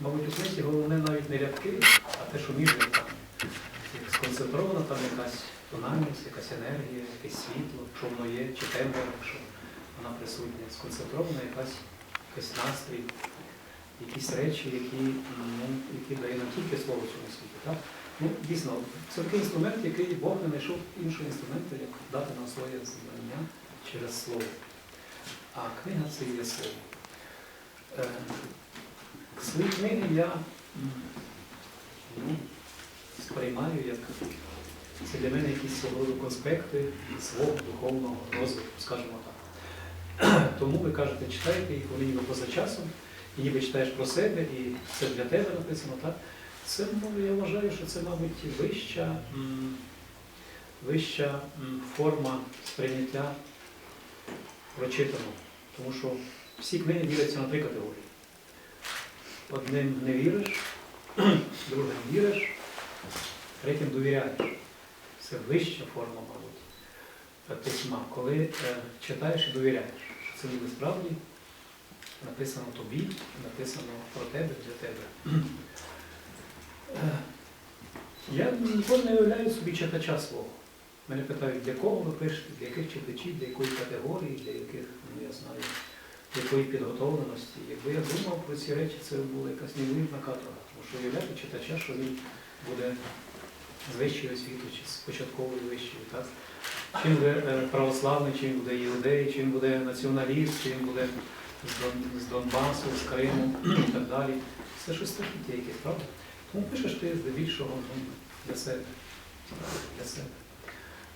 мабуть, у книзі головне навіть не рядки, а те, що між рядками. Сконцентрована там якась тональність, якась енергія, якесь світло, що воно є, чи тембр, якщо вона присутня. Сконцентрована якась, якийсь настрій, якісь речі, які, ну, які дає нам тільки слово в цьому світі. Так? Ну, дійсно, це такий інструмент, який Бог не знайшов іншого інструменту, як дати нам своє знання через слово. А книга це є слово. Свої книги я ну, сприймаю як це для мене якісь свого роду конспекти свого духовного розвитку, скажімо так. Тому ви кажете, читайте їх, вони ніби поза часом, і ніби читаєш про себе, і це для тебе написано, так? Це, ну, я вважаю, що це, мабуть, вища, вища форма сприйняття прочитаного. Тому що всі книги діляться на три категорії. Одним не віриш, другим віриш, третім довіряєш. Це вища форма, мабуть, письма, коли е, читаєш і довіряєш, що це ніби справді написано тобі, написано про тебе, для тебе. Е, Я ніколи не уявляю собі читача свого. Мене питають, для кого ви пишете, для яких читачів, для якої категорії, для яких, ну я знаю, якої підготовленості. Якби я думав про ці речі, це була якась неймовірна каторга. Тому що уявляти читача, що він буде з вищої освіти чи з початкової вищої. Так? Чи він буде е, православний, чи він буде іудей, чи він буде націоналіст, чи він буде з, Дон, з Донбасу, з Криму і так далі. Це щось страхіття якесь, правда? Тому пишеш ти здебільшого ну, для себе. Для себе.